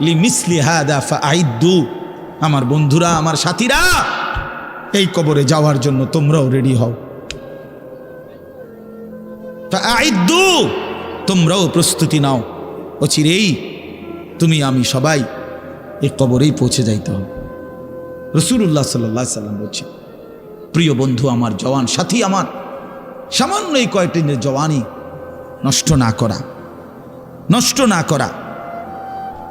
লি মিসলি হাদা আমার বন্ধুরা, আমার সাথীরা, এই কবরে যাওয়ার জন্য তোমরাও রেডি হও। ফাআইদ্দু, তোমরাও প্রস্তুতি নাও। অচিরেই তুমি, আমি সবাই এই কবরেই পৌঁছে যাইতে হবে। রসুল্লাহ সাল্লাহ সাল্লাম বলছে, প্রিয় বন্ধু আমার, জওয়ান সাথী আমার, সামান্য এই কয়েকটি জওয়ানি নষ্ট না করা, নষ্ট না করা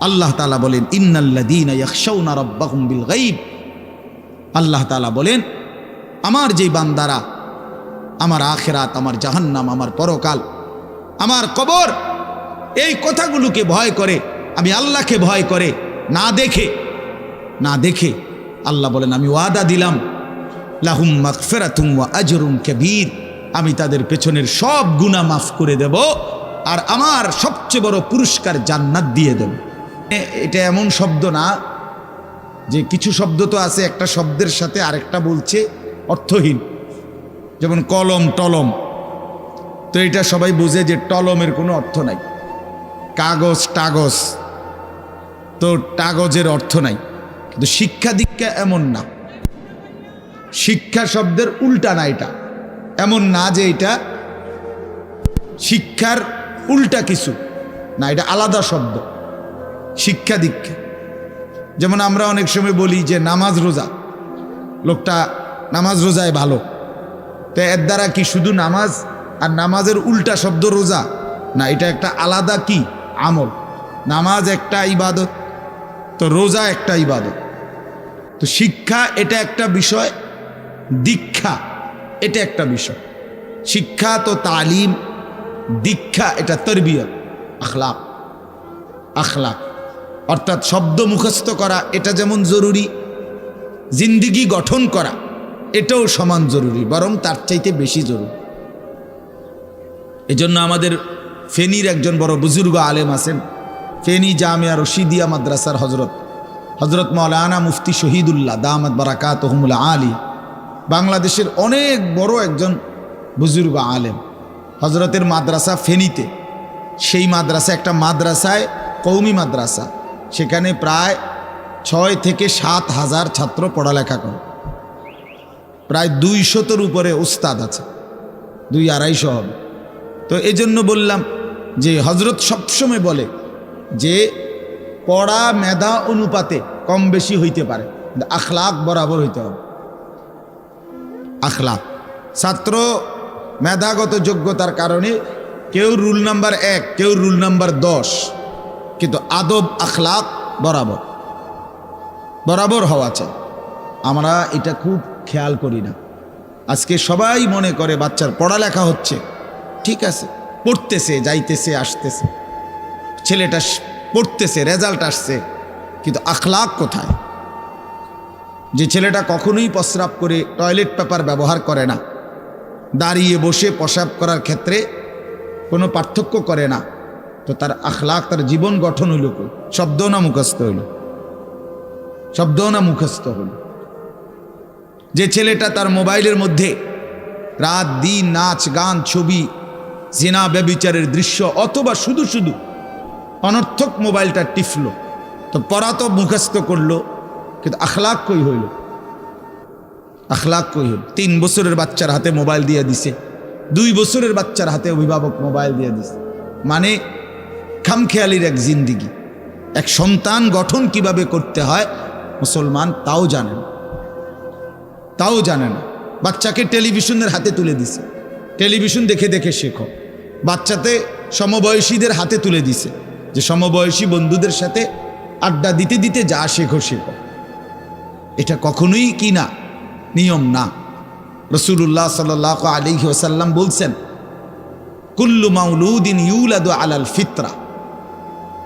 আল্লাহ তালা বলেন ইন্নাল্লাদিনা বিল গাইব আল্লাহ তালা বলেন, আমার যেই বান্দারা, আমার আখেরাত, আমার জাহান্নাম, আমার পরকাল, আমার কবর, এই কথাগুলোকে ভয় করে, আমি আল্লাহকে ভয় করে, না দেখে না দেখে আল্লাহ বলেন, আমি ওয়াদা দিলাম, লাহুম মাগফিরাতুম ওয়া আজরুম কাবীর, আমি তাদের পেছনের সব গুনাহ মাফ করে দেব, আর আমার সবচেয়ে বড় পুরস্কার জান্নাত দিয়ে দেব। এটা এমন শব্দ না যে কিছু শব্দ তো আছে, একটা শব্দের সাথে আরেকটা বলছে অর্থহীন। যেমন কলম, টলম। তো এটা সবাই বুঝে যে টলমের কোনো অর্থ নাই। কাগজ, টাগজ। তো টাগজের অর্থ নাই। কিন্তু শিক্ষা দীক্ষা এমন না। শিক্ষা শব্দের উল্টা না এটা। এমন না যে এটা শিক্ষার উল্টা কিছু। না, এটা আলাদা শব্দ। শিক্ষা দীক্ষা যেমন আমরা অনেক সময় বলি যে নামাজ রোজা। লোকটা নামাজ রোজায় ভালো। তো এর দ্বারা কি শুধু নামাজ আর নামাজের উল্টা শব্দ রোজা? না, এটা একটা আলাদা কি? আমল। নামাজ একটা ইবাদত, তো রোজা একটা ইবাদত। তো শিক্ষা এটা একটা বিষয়, দীক্ষা এটা একটা বিষয়। শিক্ষা তো তালিম, দীক্ষা এটা তরবিয়ত, আখলাক। আখলাক। অর্থাৎ শব্দ মুখস্থ করা, এটা যেমন জরুরি, জিন্দিগি গঠন করা, এটাও সমান জরুরি, বরং তার চাইতে বেশি জরুরি। এজন্য আমাদের ফেনীর একজন বড় বুজুর্গ আলেম আছেন, ফেনী জামিয়া রশিদিয়া মাদ্রাসার হজরত হজরত মৌলানা মুফতি শহীদুল্লাহ দামাদ বারাকাত আলী, বাংলাদেশের অনেক বড় একজন বুজুর্গ আলেম। হজরতের মাদ্রাসা ফেনীতে, সেই মাদ্রাসা একটা মাদ্রাসায় কৌমি মাদ্রাসা। সেখানে প্রায় ছয় থেকে সাত হাজার ছাত্র পড়ালেখা করে। প্রায় দুইশতর উপরে উস্তাদ আছে, দুই আড়াইশো হবে। তো এই জন্য বললাম যে হজরত সবসময় বলে যে পড়া মেধা অনুপাতে কম বেশি হইতে পারে, আখলাক বরাবর হইতে হবে। আখলাক। ছাত্র মেধাগত যোগ্যতার কারণে কেউ রুল নাম্বার এক, কেউ রুল নাম্বার দশ। কিন্তু আদব, আখলাক বরাবর। বরাবর হওয়া চাই। আমরা এটা খুব খেয়াল করি না। আজকে সবাই মনে করে বাচ্চার পড়ালেখা হচ্ছে। ঠিক আছে, পড়তেছে, যাইতেছে, আসতেছে। ছেলেটা পড়তেছে, রেজাল্ট আসছে, কিন্তু আখলাক কোথায়? যে ছেলেটা কখনোই প্রস্রাব করে টয়লেট পেপার ব্যবহার করে না। দাঁড়িয়ে বসে প্রসাব করার ক্ষেত্রে কোনো পার্থক্য করে না। তো তার আখলাক তার জীবন গঠন হইল কই? শব্দ না মুখস্থ হইল। শব্দ না মুখস্থ হইল। যে ছেলেটা তার মোবাইলের মধ্যে রাত, দিন, নাচ, গান, ছবি, জেনা, ব্যবিচারের দৃশ্য অথবা শুধু শুধু অনর্থক মোবাইলটা টিফলো, তো পড়া তো মুখস্থ করল, কিন্তু আখলাক কই হইল? আখলাক কই হইল? তিন বছরের বাচ্চার হাতে মোবাইল দিয়ে দিছে, দুই বছরের বাচ্চার হাতে অভিভাবক মোবাইল দিয়ে দিছে। মানে খামখেয়ালির এক জিন্দিগি। এক সন্তান গঠন কীভাবে করতে হয়, মুসলমান তাও জানে না। তাও জানে না। বাচ্চাকে টেলিভিশনের হাতে তুলে দিছে। টেলিভিশন দেখে দেখে শেখো। বাচ্চাতে সমবয়সীদের হাতে তুলে দিছে যে সমবয়সী বন্ধুদের সাথে আড্ডা দিতে দিতে যা শেখো শেখো। এটা কখনোই কি না? নিয়ম না। রসুল্লাহ সাল আলী ওসাল্লাম বলছেন, কুল্লু মাউলুদিন ইউলাদু আলাল ফিতরা।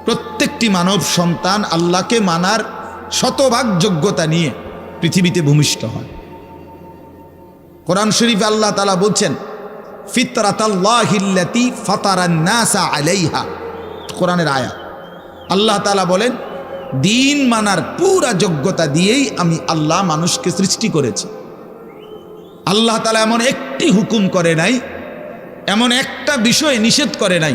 প্রত্যেকটি মানব সন্তান আল্লাহকে মানার শতভাগ যোগ্যতা নিয়ে পৃথিবীতে ভূমিষ্ঠ হয়। কোরআন শরীফ আল্লাহ তালা বলছেন ফিতরাতাল্লাহিল্লাতি ফাতারান্নাসা আলাইহা। কোরআনের আয়া আল্লাহ তালা বলেন, দিন মানার পুরা যোগ্যতা দিয়েই আমি আল্লাহ মানুষকে সৃষ্টি করেছি। আল্লাহ তালা এমন একটি হুকুম করে নাই, এমন একটা বিষয় নিষেধ করে নাই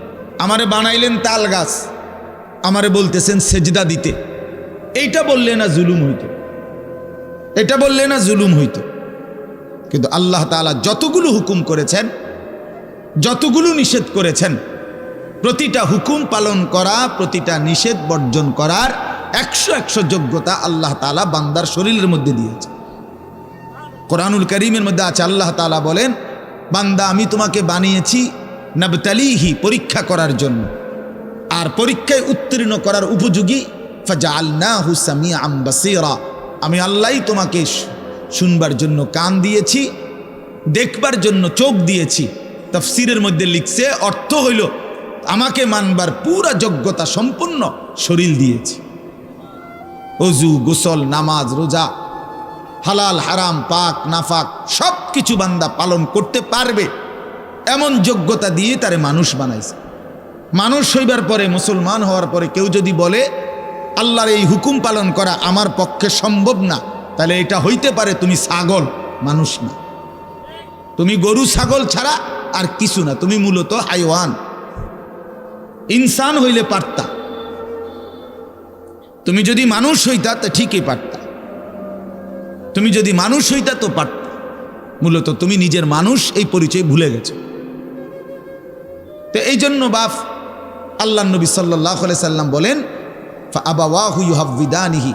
আমারে বানাইলেন তাল গাছ, আমারে বলতেছেন সেজদা দিতে। এইটা বললে না জুলুম হইত। এটা বললে না জুলুম হইতো। কিন্তু আল্লাহ তাআলা যতগুলো হুকুম করেছেন, যতগুলো নিষেধ করেছেন, প্রতিটা হুকুম পালন করা, প্রতিটা নিষেধ বর্জন করার একশো একশো যোগ্যতা আল্লাহ তাআলা বান্দার শরীরের মধ্যে দিয়েছে। কোরআনুল করিমের মধ্যে আছে, আল্লাহ তাআলা বলেন, বান্দা, আমি তোমাকে বানিয়েছি নবতালিহি, পরীক্ষা করার জন্য। আর পরীক্ষায় উত্তীর্ণ করার উপযোগী, ফাজআলনাহু সামিআম বাসীরা। আমি আল্লাহই তোমাকে শুনবার জন্য কান দিয়েছি, দেখবার জন্য চোখ দিয়েছি। তফসিরের মধ্যে লিখছে, অর্থ হইল, আমাকে মানবার পুরা যোগ্যতা সম্পূর্ণ শরীর দিয়েছি। অজু, গোসল, নামাজ, রোজা, হালাল, হারাম, পাক, নাফাক সব কিছু বান্দা পালন করতে পারবে। এমন যোগ্যতা দিয়ে তারে মানুষ বানাইছে। মানুষ হইবার পরে, মুসলমান হওয়ার পরে কেউ যদি বলে, আল্লাহর এই হুকুম পালন করা আমার পক্ষে সম্ভব না, তাহলে এটা হইতে পারে তুমি ছাগল। মানুষ না। তুমি গরু, ছাগল ছাড়া আর কিছু না, তুমি মূলত হাইওয়ান। ইনসান হইলে পারতা। তুমি যদি মানুষ হইতা, তো ঠিকই পারতা। তুমি যদি মানুষ হইতা, তো পারতা। মূলত তুমি নিজের মানুষ এই পরিচয় ভুলে গেছো। তো এই জন্য বাপ আল্লাহ নবী সাল্লাহ সাল্লাম বলেন আবাহু ইউহাবিদানিহি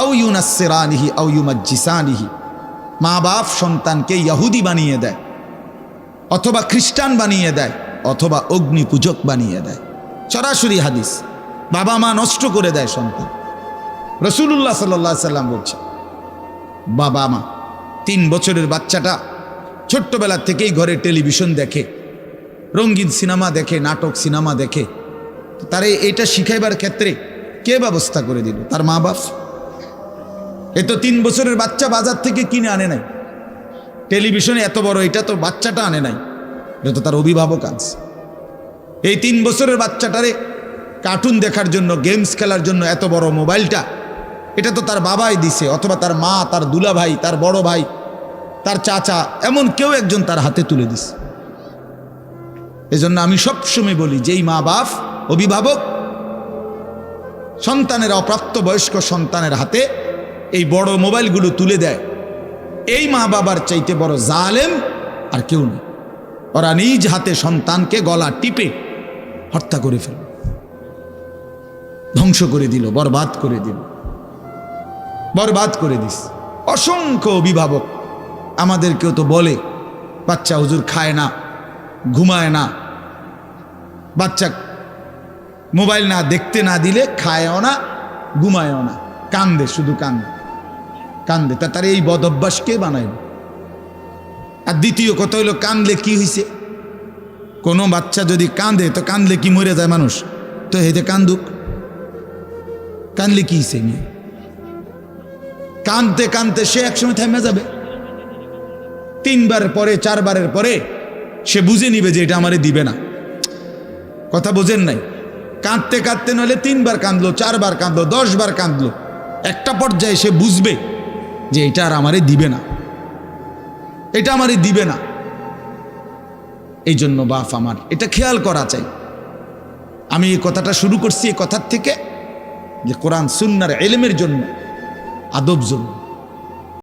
আউ ইউনাসেরানিহি আউ ইউমাজ্জিসানিহি। মা বাপ সন্তানকে ইয়াহুদি বানিয়ে দেয়, অথবা খ্রিস্টান বানিয়ে দেয়, অথবা অগ্নি পূজক বানিয়ে দেয়। সরাসরি হাদিস বাবা মা নষ্ট করে দেয় সন্তান। রসুল্লাহ সাল্লাহ সাল্লাম বলছে বাবা মা তিন বছরের বাচ্চাটা ছোট্টবেলা থেকেই ঘরে টেলিভিশন দেখে রঙিন সিনেমা দেখে, নাটক, সিনেমা দেখে। তারে এটা শিখাইবার ক্ষেত্রে কে ব্যবস্থা করে দিল? তার মা বাপ? এ তো তিন বছরের বাচ্চা বাজার থেকে কিনে আনে নাই। টেলিভিশনে এত বড়, এটা তো বাচ্চাটা আনে নাই। এটা তো তার অভিভাবক আজ এই তিন বছরের বাচ্চাটারে কার্টুন দেখার জন্য গেমস খেলার জন্য এত বড় মোবাইলটা, এটা তো তার বাবাই দিছে, অথবা তার মা, তার দুলা ভাই তার বড় ভাই, তার চাচা, এমন কেউ একজন তার হাতে তুলে দিছে। এজন্য আমি সবসময় বলি, যেই মা বাপ, অভিভাবক, সন্তানের, অপ্রাপ্ত বয়স্ক সন্তানের হাতে এই বড় মোবাইলগুলো তুলে দেয়, এই মা বাবার চাইতে বড় জালেম আর কেউ নেই। ওরা নিজ হাতে সন্তানকে গলা টিপে হত্যা করে ফেল ধ্বংস করে দিল, বরবাদ করে দিল, বরবাদ করে দিস। অসংখ্য অভিভাবক আমাদেরকেও তো বলে, বাচ্চা হুজুর খায় না, ঘুমায় না বাচ্চা মোবাইল না দেখতে না দিলে খায়ও না, ঘুমায়ও না। কান্দে, শুধু কান্দে। কান্দে। তা তার এই বদ অভ্যাস কে বানাইল? আর দ্বিতীয় কথা হইল কান্দলে কি হয়েছে কোনো বাচ্চা যদি কাঁদে তো কান্দলে কি মরে যায় মানুষ? তো হেতে কান্দুক। কান্দলে কি সে মেয়ে? কানতে কানতে সে একসময় থেমে যাবে। তিনবার পরে, চারবারের পরে সে বুঝে নিবে যে এটা আমারে দিবে না। কথা বোঝেন নাই। কাঁদতে কাঁদতে নইলে তিনবার কাঁদলো, চারবার কাঁদলো, দশবার কাঁদলো। একটা পর্যায়ে সে বুঝবে যে এটা আর আমারে দিবে না। এটা আমারে দিবে না। এই জন্য বাপ আমার, এটা খেয়াল করা চাই। আমি এই কথাটা শুরু করছি এই কথার থেকে যে কোরআন সুন্নার এলেমের জন্য, আদব জন্য।